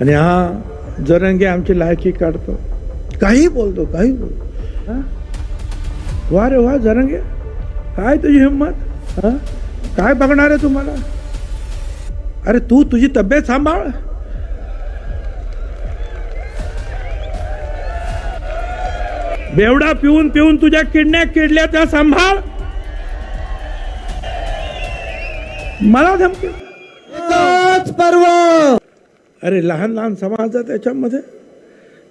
आणि हा जरंगे आमची लायकी काढतो. काही बोलतो काही बोलतो. हा? वा रे वा जरंगे. काय तुझी हिंमत? हा? काय बघणार आहे तुम्हाला? अरे तू तुझी तब्येत सांभाळ. बेवडा पिऊन पिऊन तुझ्या किडण्या किडल्या त्या सांभाळ. मला धमकी. पर्व! अरे लहान लहान समाज आहे त्याच्यामध्ये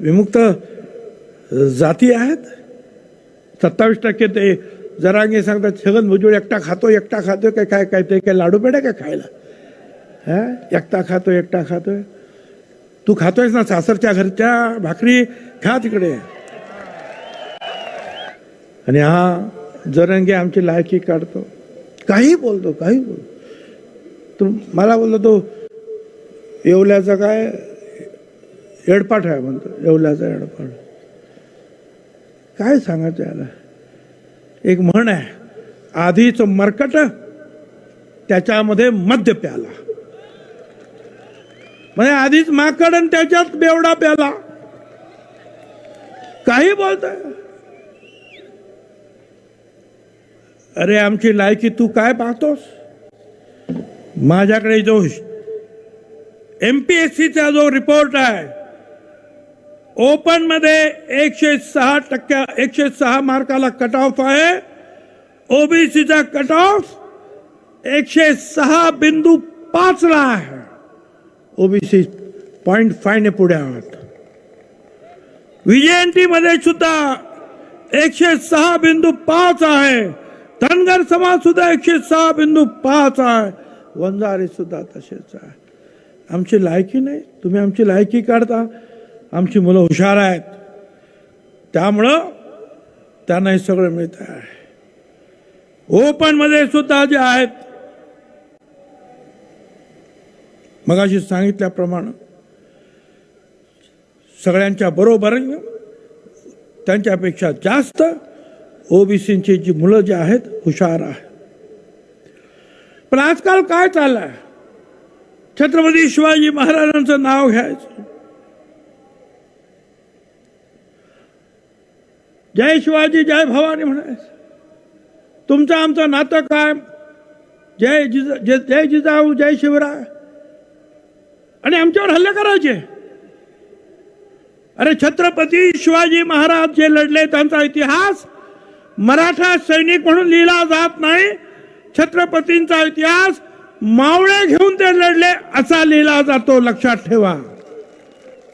विमुक्त जाती आहेत? सत्तावीस टक्के ते जरांगे सांगतात छगन भुजबळ एकटा खातो एकटा खातोय काय काय काय ते काय लाडू पेढे काय खायला? हा? एकटा खातो एकटा खातोय. तू खातोयस ना सासरच्या घरच्या भाकरी? खा तिकडे. आणि हा जरंगे आमची लायकी काढतो. काही बोलतो काही बोलतो. तू मला बोललो तो येवल्याचा काय? एडपाठ आहे म्हणतो येवल्याचा एडपाठ काय सांगायचं याला? एक म्हण आहे आधीच मरकट त्याच्यामध्ये मद्य प्याला. म्हणजे आधीच माकड आणि त्याच्यात बेवडा प्याला. काही बोलताय? अरे आमची लायकी तू काय पाहतोस? माझ्याकडे जो एमपीएससीचा जो रिपोर्ट आहे ओपन मध्ये एकशे सहा टक्क्या एकशे सहा मार्काला कट ऑफ़ आहे ओबीसीचा कट ऑफ़ एकशे सहा बिंदू पाच आहे ओबीसी पॉइंट फाय ने पुढे आहात व्हीजेएनटी मध्ये एकशे सहा बिंदू पाच आहे धनगर समाज सुद्धा एकशे सहा बिंदू पाच आहे वंजारी सुद्धा तसेच आहे आमची लायकी नाही. तुम्ही आमची लायकी काढता. आमची मुलं हुशार आहेत. त्यामुळं त्यांना हे सगळं मिळत आहे. ओपनमध्ये सुद्धा जे आहेत मगाशी सांगितल्याप्रमाणे सगळ्यांच्या बरोबर त्यांच्यापेक्षा जास्त ओबीसीची जी मुलं जी आहेत हुशार आहेत. पण आजकाल काय चाललं आहे छत्रपती शिवाजी महाराजांचं नाव घ्यायचं. जय शिवाजी जय भवानी म्हणायचं. तुमचं आमचं नातं काय? जय जिजा जय जय जिजाऊ जय शिवराय. आणि आमच्यावर हल्ले करायचे. अरे छत्रपती शिवाजी महाराज जे लढले त्यांचा इतिहास मराठा सैनिक म्हणून लिहिला जात नाही. छत्रपतींचा इतिहास मावळे घेऊन ते लढले असा लिहिला जातो लक्षात ठेवा.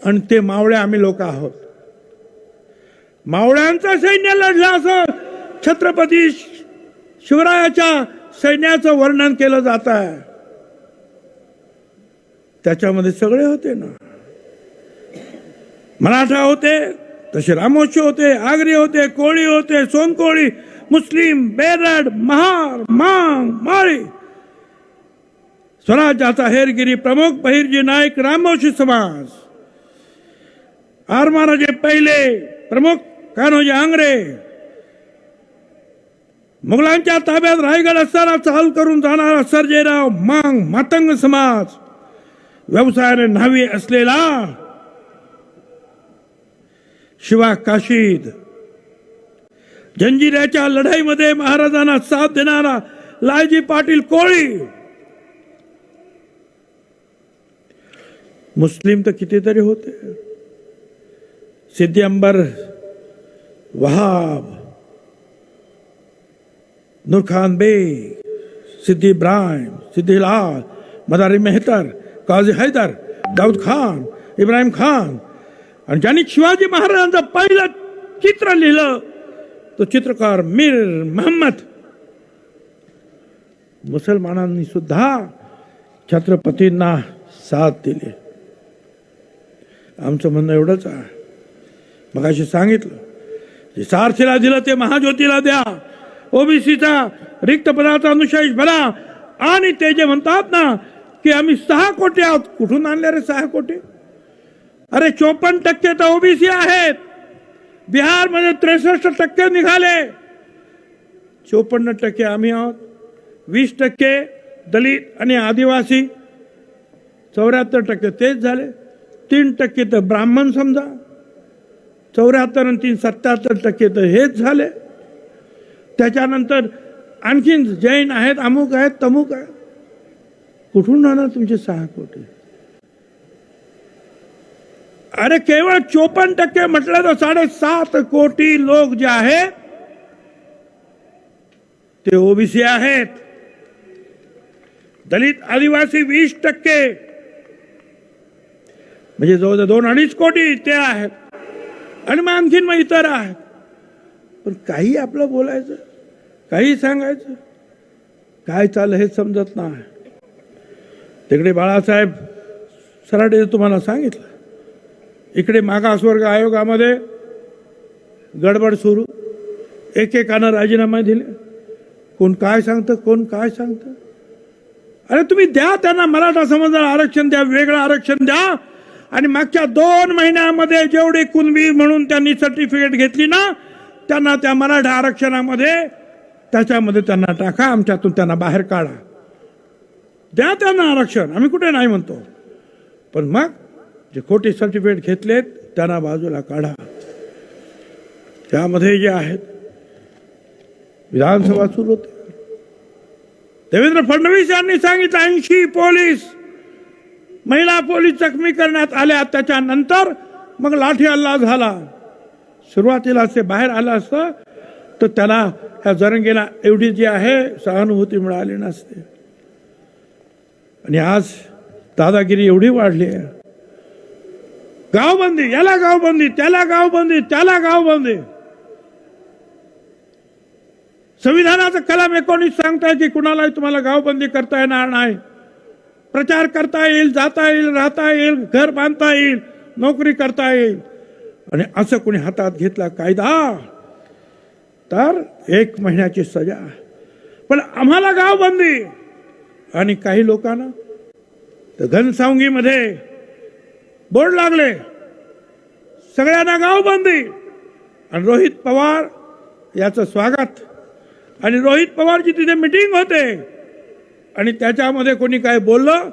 आणि ते मावळे आम्ही लोक आहोत. मावळ्यांचं सैन्य लढलं असं छत्रपती शिवरायाच्या सैन्याचं वर्णन केलं जात आहे. त्याच्यामध्ये सगळे होते ना. मराठा होते तसे रामोशी होते आगरी होते कोळी होते सोनकोळी मुस्लिम बेरड महार मांग माळी स्वराज्याचा हेरगिरी प्रमुख बहिर्जी नाईक रामवशी समाज. आरमाराजे पहिले प्रमुख कान्होजी आंग्रे. मुघलांच्या ताब्यात रायगड असताना चाल करून जाणारा सर्जेराव मांग मातंग समाज. व्यवसायाने न्हावी असलेला शिवा काशीद. जंजिऱ्याच्या लढाईमध्ये महाराजांना साथ देणारा लालजी पाटील कोळी. मुस्लिम तर कितीतरी होते। सिद्धी अंबर वहाब नूरखान बेग सिद्धी इब्राहिम सिद्धी लाल मदारी मेहतर काजी हैदर दाऊद खान इब्राहिम खान। आणि ज्यांनी शिवाजी महाराजांचं पहिलं चित्र लिहिलं तो चित्रकार मीर महम्मद। मुसलमानांनी सुद्धा छत्रपतींना साथ दिली। आमचं म्हणणं एवढंच आहे. मग अशी सांगितलं जे सारथीला दिलं ते महाज्योतीला द्या. ओबीसीचा रिक्त पदाचा अनुशेष भरा. आणि ते जे म्हणतात ना की आम्ही सहा कोटी आहोत. कुठून आणले रे सहा कोटी? अरे चोपन्न टक्के तर ओबीसी आहेत. बिहारमध्ये त्रेसष्ट टक्के निघाले. चोपन्न टक्के आम्ही आहोत. वीस टक्के दलित आणि आदिवासी. चौऱ्याहत्तर टक्के तेच झाले. तीन टक्के तर ब्राह्मण समजा. चौऱ्याहत्तर आणि तीन सत्याहत्तर टक्के तर हेच झाले. त्याच्यानंतर आणखीन जैन आहेत अमुक आहेत तमुक आहेत. कुठून राहणार तुमचे सहा कोटी? अरे केवळ चोपन्न टक्के म्हटलं तर साडेसात कोटी लोक जे आहेत ते ओबीसी आहेत. दलित आदिवासी वीस टक्के. म्हणजे जवळजवळ दोन अडीच कोटी ते आहेत. आणि मग आणखीन मग इतर आहेत. पण काही आपलं बोलायचं काही सांगायचं काय चाललं हे समजत नाही. तिकडे बाळासाहेब सराडे तुम्हाला सांगितलं. इकडे मागासवर्ग आयोगामध्ये गडबड सुरू. एकेकानं राजीनामा दिले. कोण काय सांगतं कोण काय सांगतं? अरे तुम्ही द्या त्यांना मराठा समाजाला आरक्षण द्या वेगळं आरक्षण द्या. आणि मागच्या दोन महिन्यामध्ये जेवढी कुणबी म्हणून त्यांनी सर्टिफिकेट घेतली ना त्यांना त्या मराठा आरक्षणामध्ये त्याच्यामध्ये त्यांना टाका आमच्यातून त्यांना बाहेर काढा. द्या त्यांना आरक्षण आम्ही कुठे नाही म्हणतो. पण मग जे खोटे सर्टिफिकेट घेतलेत त्यांना बाजूला काढा. त्यामध्ये जे आहेत विधानसभा सुरू होते. देवेंद्र फडणवीस यांनी सांगितलं ऐंशी पोलीस महिला पोलीस जखमी करण्यात आल्या त्याच्यानंतर मग लाठी हल्ला झाला. सुरुवातीला असे बाहेर आलं असतं तर त्याला ह्या जरंगीला एवढी जी आहे सहानुभूती मिळाली नसते. आणि आज दादागिरी एवढी वाढली आहे. गावबंदी याला गावबंदी त्याला गावबंदी त्याला गावबंदी. संविधानाचं कलम एकोणीस सांगताय की कुणालाही तुम्हाला गावबंदी करता येणार नाही. प्रचार करता येईल जाता येईल राहता येईल घर बांधता येईल नोकरी करता येईल. आणि असं कोणी हातात घेतला कायदा तर एक महिन्याची सजा. पण आम्हाला गाव बंदी आणि काही लोकांना तर घनसावंगीमध्ये बोर्ड लागले. सगळ्यांना गाव बंदी आणि रोहित पवार याचं स्वागत. आणि रोहित पवारची तिथे मिटिंग होते. आणि त्याच्यामध्ये कोणी काय बोललं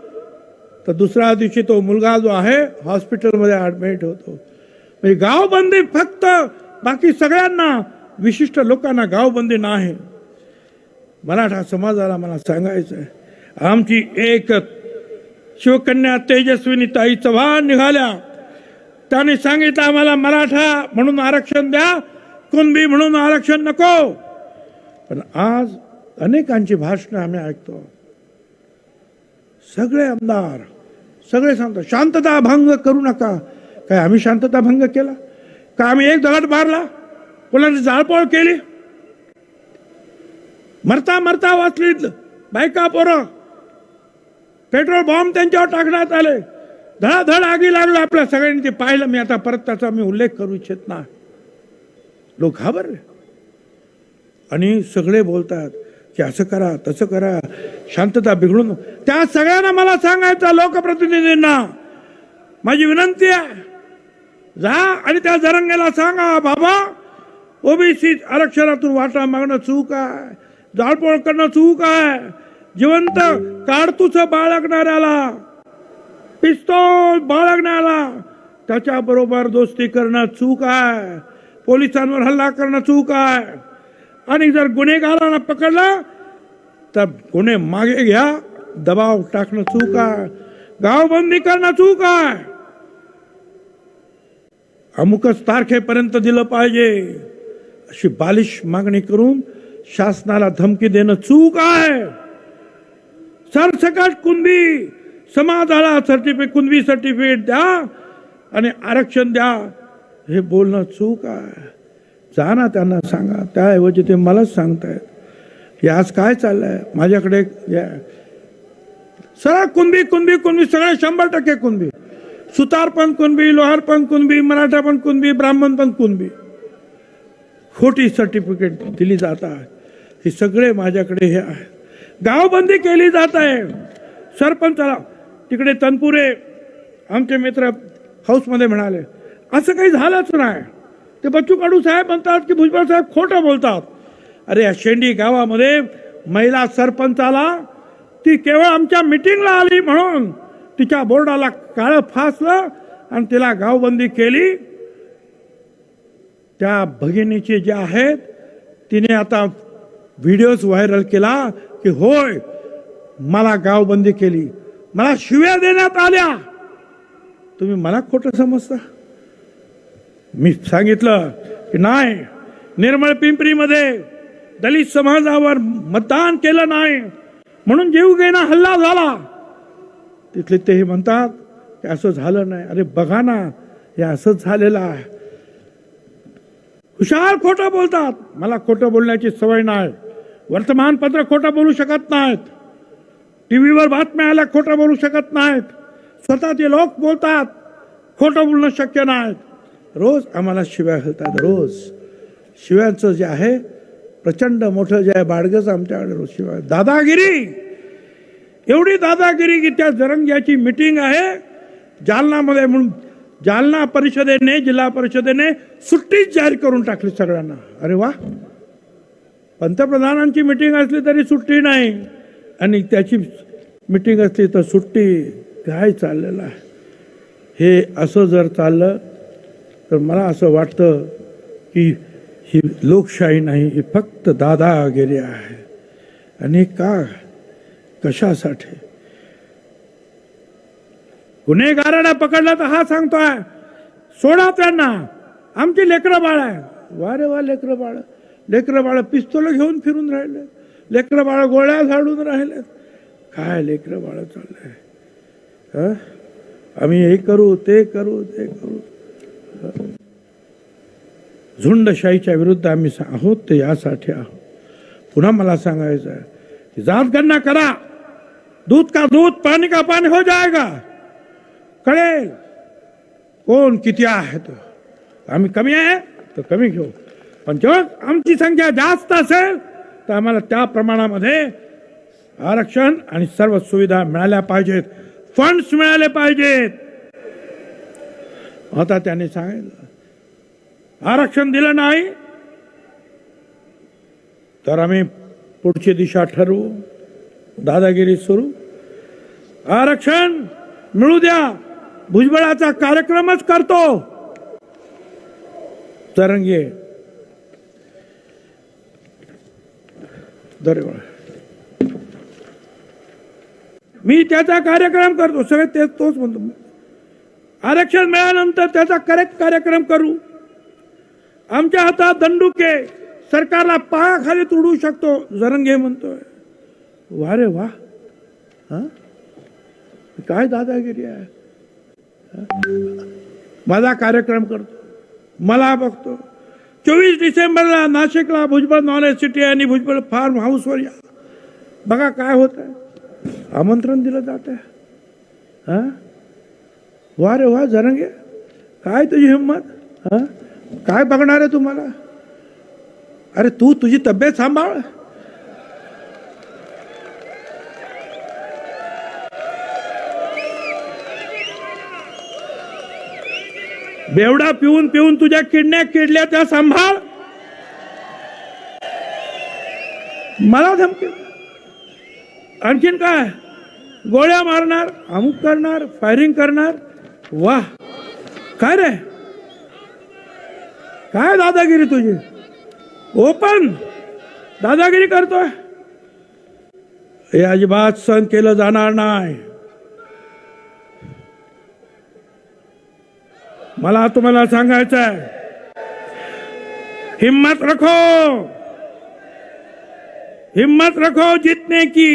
तर दुसऱ्या दिवशी तो मुलगा जो आहे हॉस्पिटलमध्ये ॲडमिट होतो. म्हणजे गावबंदी फक्त बाकी सगळ्यांना विशिष्ट लोकांना गावबंदी नाही. मराठा समाजाला मला सांगायचं आहे आमची एक शिवकन्या तेजस्विनी ताई चव्हाण निघाल्या. त्याने सांगितलं आम्हाला मराठा म्हणून आरक्षण द्या कुणबी म्हणून आरक्षण नको. पण आज अनेकांची भाषणं आम्ही ऐकतो. सगळे आमदार सगळे सांगतात शांतता भंग करू नका. काय आम्ही शांतता भंग केला? काय आम्ही एक दगड मारला? कोणाची जाळपोळ केली? मरता मरता वाचलीत बायका पोरं. पेट्रोल बॉम्ब त्यांच्यावर टाकण्यात आले. धडाधड आगी लागलं आपल्या सगळ्यांनी. ते पाहिलं मी आता परत त्याचा मी उल्लेख करू इच्छित नाही. लोक घाबरले. आणि सगळे बोलतात की असं करा तसं करा. शांतता बिघडून त्या सगळ्यांना मला सांगायचं लोकप्रतिनिधींना. माझी विनंती आहे जा आणि त्या जरंगेला सांगा बाबा ओबीसी आरक्षणातून वाटा मागणं चूक आहे जाळपोळ करणं चूक आहे. जिवंत काडतूच बाळगणाऱ्याला पिस्तोल बाळगण्याला त्याच्याबरोबर दोस्ती करणं चूक आहे. पोलिसांवर हल्ला करणं चूक आहे. आणि जर गुन्हेगारांना पकडलं तर गुन्हे मागे घ्या दबाव टाकणं चूक आहे गावबंदी करणं चूक आहे अमुकच तारखेपर्यंत दिलं पाहिजे अशी बालिश मागणी करून शासनाला धमकी देणं चूक आहे। सरसकट कुणबी समाजाला सर्टिफिकेट कुणबी सर्टिफिकेट द्या आणि आरक्षण द्या हे बोलणं चूक आहे। जा ना त्यांना सांगा त्याऐवजी ते मलाच सांगतायत। हे आज काय चाललं आहे माझ्याकडे या सरळ कुणबी कुणबी कुणबी सगळे शंभर टक्के कुणबी. सुतार पण कुणबी लोहार पण कुणबी मराठा पण कुणबी ब्राह्मण पण कुणबी. खोटी सर्टिफिकेट दिली जात आहे. हे सगळे माझ्याकडे हे आहे. गावबंदी केली जात आहे. सरपंचाला तिकडे तनपुरे आमचे मित्र हाऊसमध्ये म्हणाले असं काही झालंच नाही. ते बच्चू कडू साहेब म्हणतात की भुजबळ साहेब खोटं बोलतात. अरे या शेंडी गावामध्ये महिला सरपंचाला ती केवळ आमच्या मिटिंगला आली म्हणून तिच्या बोर्डाला काळं फासलं आणि तिला गावबंदी केली. त्या भगिनीचे जे आहेत तिने आता व्हिडिओज व्हायरल केला की होय मला गावबंदी केली. मला शिव्या देण्यात आल्या. तुम्ही मला खोटं समजता? मी सांगितलं की नाही निर्मळ पिंपरीमध्ये दलित समाजावर मतदान केलं नाही. म्हणून जीवघेणा हल्ला झाला. तिथले ते हे म्हणतात की असं झालं नाही. अरे बघा ना हे असंच झालेलं आहे. हुशार खोटं बोलतात. मला खोटं बोलण्याची सवय नाही. वर्तमानपत्र खोटं बोलू शकत नाहीत. टीव्हीवर बातम्या आल्या खोटं बोलू शकत नाहीत. स्वतःचे लोक बोलतात खोटं बोलणं शक्य नाहीत. रोज आम्हाला शिव्या घालतात रोज. शिव्यांचं जे आहे प्रचंड मोठं जे आहे बाडगच आमच्याकडे रोज दादागिरी! एवढी दादागिरी की त्या जरंग्याची मिटिंग आहे. जालनामध्ये म्हणून जालना परिषदेने जिल्हा परिषदेने सुट्टीच जाहीर करून टाकली सगळ्यांना. अरे वा! पंतप्रधानांची मिटिंग असली तरी सुट्टी नाही. आणि त्याची मिटिंग असली तर सुट्टी काय चाललेलं आहे? हे असं जर चाललं तर मला असं वाटतं की ही लोकशाही नाही ही फक्त दादागिरी आहे. आणि का? कशासाठी? गुन्हेगारांना पकडला तर हा सांगतोय सोडा त्यांना. आमची लेकरं बाळ आहे. वा रे वा लेकरं बाळ. लेकरं बाळ पिस्तोल घेऊन फिरून राहिले. लेकरं बाळ गोळ्या झाडून राहिले. काय लेकरं बाळ चाललंय? आम्ही हे करू ते करू ते करू. झुंडशाहीच्या विरुद्ध आम्ही आहोत ते यासाठी आहोत. पुन्हा मला सांगायचं आहे की जात गणना करा. दूध का दूध पाणी का पाणी हो जाएगा. कळेल. कोण किती आहे तो आम्ही कमी आहे तर कमी घेऊ. पण जेव्हा आमची संख्या जास्त असेल तर आम्हाला त्या प्रमाणामध्ये आरक्षण आणि सर्व सुविधा मिळाल्या पाहिजेत. फंड्स मिळाले पाहिजेत. आता त्यांनी सांगितलं. आरक्षण दिलं नाही तर आम्ही पुढची दिशा ठरवू दादागिरी सुरू. आरक्षण मिळू द्या भुजबळाचा कार्यक्रमच करतो. तरंगे. दरे मी त्याचा कार्यक्रम करतो सगळे तेच तोच म्हणतो. आरक्षण मिळाल्यानंतर त्याचा करेक्ट कार्यक्रम करू. आमच्या हातात दंडुके. सरकारला पायाखाली तुडू शकतो जरंगे म्हणतोय. वा रे वा. काय दादागिरी आहे? माझा कार्यक्रम करतो. मला बघतो. चोवीस डिसेंबरला नाशिकला भुजबळ नॉलेज सिटी आणि भुजबळ फार्म हाऊसवर या. बघा काय होत आहे आमंत्रण दिलं जात आहे वा रे वा जरंगे. काय तुझी हिंमत? हा? काय बघणार आहे तुम्हाला? अरे तू तुझी तब्येत सांभाळ. बेवडा पिऊन पिऊन तुझ्या किडण्या किडल्या त्या सांभाळ. मला धमकी. आणखीन काय? गोळ्या मारणार अमुक करणार फायरिंग करणार. वाह. काय रे? काय दादागिरी तुझी? ओपन दादागिरी करतोय हे। अजिबात सहन नाही मला तुम्हाला सांगायचं आहे। हिम्मत रखो। हिम्मत रखो जीतने की।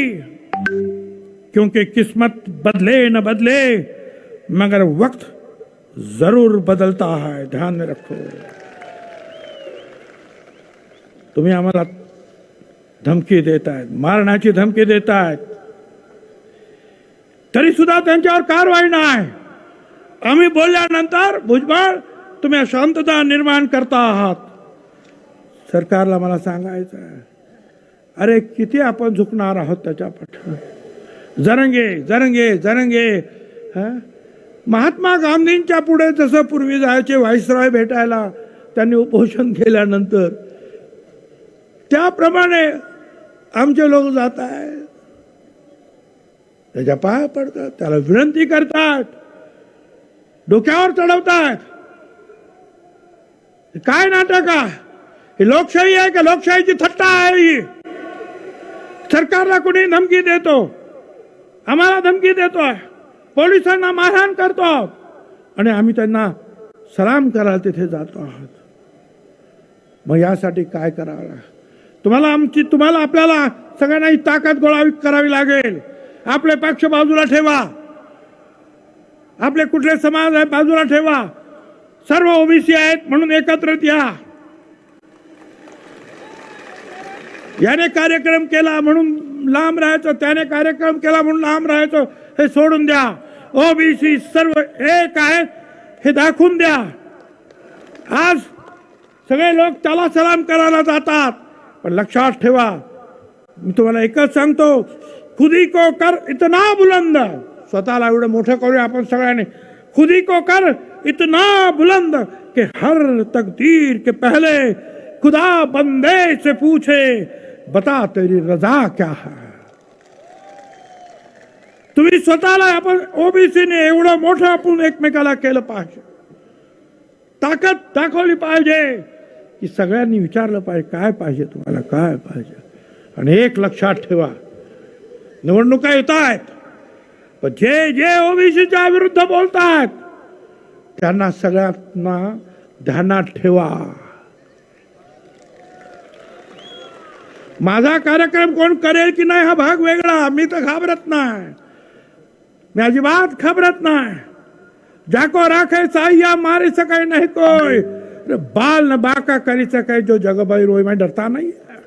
क्योंकि किस्मत बदले न बदले, मगर वक्त ज़रूर बदलता है। ध्यान में रखो। तुम्ही आम्हाला धमकी देत आहेत मारण्याची धमकी देत आहेत तरी सुद्धा त्यांच्यावर कारवाई नाही. आम्ही बोलल्यानंतर भुजबळ तुम्ही अशांतता निर्माण करता आहात. सरकारला मला सांगायचं आहे. अरे किती आपण झुकणार आहोत त्याच्या पाठ जरंगे जरंगे जरंगे महात्मा गांधींच्या पुढे जसं पूर्वी जायचे व्हाईसरॉय भेटायला त्यांनी उपोषण केल्यानंतर त्याप्रमाणे आमचे लोक जात आहेत. त्याच्या पाया पडतात त्याला विनंती करतात. डोक्यावर चढवतायत काय नाटक आहे? ही लोकशाही आहे का? लोकशाहीची थट्टा आहे ही. सरकारला कुणी धमकी देतो? आम्हाला धमकी देतोय. पोलिसांना मारहाण करतो. आहोत आणि आम्ही त्यांना सलाम करायला तिथे जातो आहोत. मग यासाठी काय करावं? लागेल तुम्हाला आमची तुम्हाला आपल्याला सगळ्यांना ही ताकद गोळा करावी लागेल. आपले पक्ष बाजूला ठेवा. आपले कुठले समाज आहे बाजूला ठेवा. सर्व ओबीसी आहेत म्हणून एकत्रित या. याने कार्यक्रम केला म्हणून लांब राहायचं त्याने कार्यक्रम केला म्हणून लांब राहायचं हे सोडून द्या. ओबीसी सर्व एक आहेत हे दाखवून द्या. आज सगळे लोक त्याला सलाम करायला जातात. पण लक्षात ठेवा। मी तुम्हाला एकच सांगतो, खुदी को कर इतना बुलंद। स्वतःला एवढं मोठं करूया आपण सगळ्यांनी। खुदी को कर इतना बुलंद के हर तकदीर के पहले खुदा बंदे से पूछे, बता तेरी रजा क्या है। तुम्ही स्वतःला आपण ओबीसीने एवढं मोठं आपण एकमेकाला केलं पाहिजे। ताकद दाखवली पाहिजे। की सगळ्यांनी विचारलं पाहिजे काय पाहिजे तुम्हाला काय पाहिजे? आणि एक लक्षात ठेवा निवडणुका येत आहेत पण जे जे ओबीसीच्या विरुद्ध बोलतात त्यांना सगळ्यांना ध्यानात ठेवा. माझा कार्यक्रम कोण करेल की नाही हा भाग वेगळा मी तर घाबरत नाही. मी अजिबात घाबरत नाही. जाको राखे या मारी सकाळी नाही कोय अरे बाल न बाका करी सके जो जग भाई रोई मैं डरता नहीं है।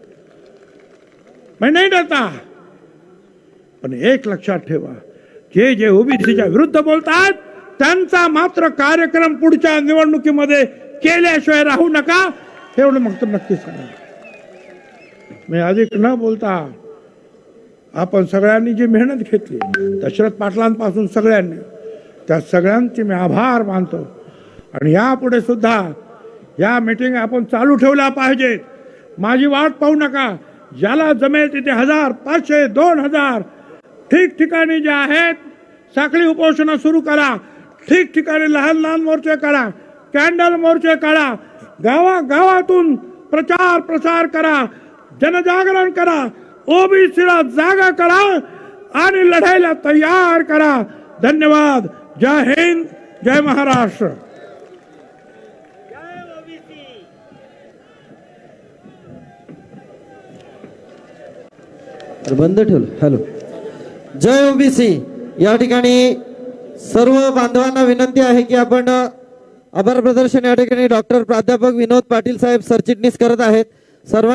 मैं नहीं डरता। पण एक लक्षात ठेवा जे जे ओबीसीच्या विरुद्ध बोलतात त्यांचा मात्र कार्यक्रम पुढच्या निवडणुकीमध्ये केल्याशिवाय राहू नका एवढं मग तर नक्की सांगा मी अधिक न बोलता आपण सगळ्यांनी जी मेहनत घेतली दशरथ पाटलांपासून सगळ्यांनी त्या सगळ्यांचे मी आभार मानतो. आणि यापुढे सुद्धा या मीटिंग आपण चालू ठेवल्या पाहिजेत माझी वाट पाहू नका. ज्याला जमेल तिथे हजार पाचशे दोन हजार. ठिकठिकाणी जे आहेत साखळी उपोषणं सुरू करा. ठिकठिकाणी लहान लहान मोर्चे काढा. कॅन्डल मोर्चे काढा. गावागावातून प्रचार प्रसार करा. जनजागरण करा. ओबीसीला जागा करा आणि लढायला तयार करा. धन्यवाद. जय हिंद जय महाराष्ट्र. तर बंद ठेवलं. हॅलो. जय ओबीसी. या ठिकाणी सर्व बांधवांना विनंती आहे की आपण आभार प्रदर्शन या ठिकाणी डॉक्टर प्राध्यापक विनोद पाटील साहेब सरचिटणीस करत आहेत. सर्वांनी